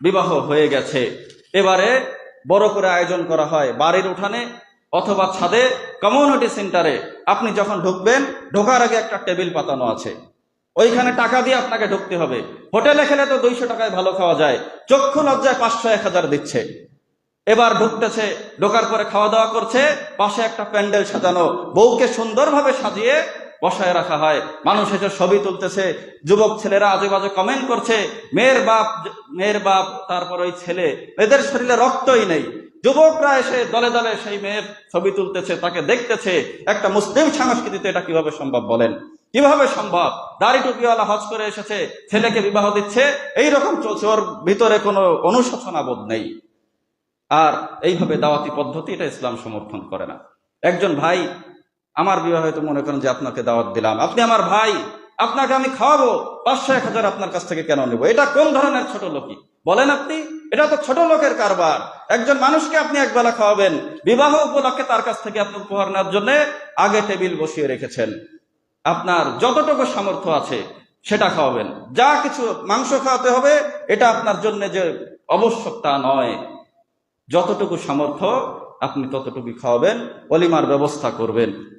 বিবাহ হয়ে গেছে। এবারে বড় করে আয়োজন করা হয় বাড়ির উঠানে অথবা ছাদে কমিউনিটি সেন্টারে আপনি যখন ঢুকবেন, ঢোকার আগে একটা টেবিল পাতানো আছে। ওইখানে টাকা দিয়ে আপনাকে ঢুকতে হবে। হোটেলে খেলে তো দুইশো টাকায় ভালো খাওয়া যায়। চক্ষু লজ্জায় পাঁচশো এক হাজার দিচ্ছে। এবার ঢুকতেছে, ঢোকার পরে খাওয়া দাওয়া করছে, পাশে একটা প্যান্ডেল সাজানো। বউকে সুন্দরভাবে সাজিয়ে বসায় রাখা হয়। মানুষ এসে ছবি তুলতেছে, যুবক ছেলেরা আজে বাজে কমেন্ট করছে, মেয়ের বাপ মেয়ের বাপ, তারপর ওই ছেলে, এদের শরীরে রক্তই নেই। যুবকরা এসে দলে দলে সেই মেয়ের ছবি তুলতেছে, তাকে দেখতেছে। একটা মুসলিম সংস্কৃতিতে এটা কীভাবে সম্ভব বলেন? কীভাবে সম্ভব? দাড়ি টুপিওয়ালা হজ করে এসেছে, ছেলেকে বিবাহ দিচ্ছে এই রকম চলছে, ওর ভিতরে কোনো অনুশোচনা বোধ নেই। আর এইভাবে দাওয়াতি পদ্ধতি এটা ইসলাম সমর্থন করে না। একজন ভাই আমার বিবাহ হয়তো মনে করেন যে আপনাকে দাওয়াত দিলাম। আপনি আমার ভাই, আপনাকে আমি খাওয়াবো। পাঁচশো এক হাজার আপনার কাছ থেকে কেন নেব? এটা কোন ধরনের ছোট লোকই? বলেন আপনি, এটা তো ছোট লোকের কারবার। একজন মানুষকে আপনি একবেলা খাওয়াবেন। বিবাহ উপলক্ষে তার কাছ থেকে আপনি উপহার নেওয়ার জন্য আগে টেবিল বসিয়ে রেখেছেন। আপনার যতটুকু সামর্থ্য আছে, সেটা খাওয়াবেন। যা কিছু মাংস খাওয়াতে হবে, এটা আপনার জন্য যে আবশ্যক তা নয়। যতটুকু সামর্থ্য, আপনি ততটুকু খাওয়াবেন, অলিমার ব্যবস্থা করবেন।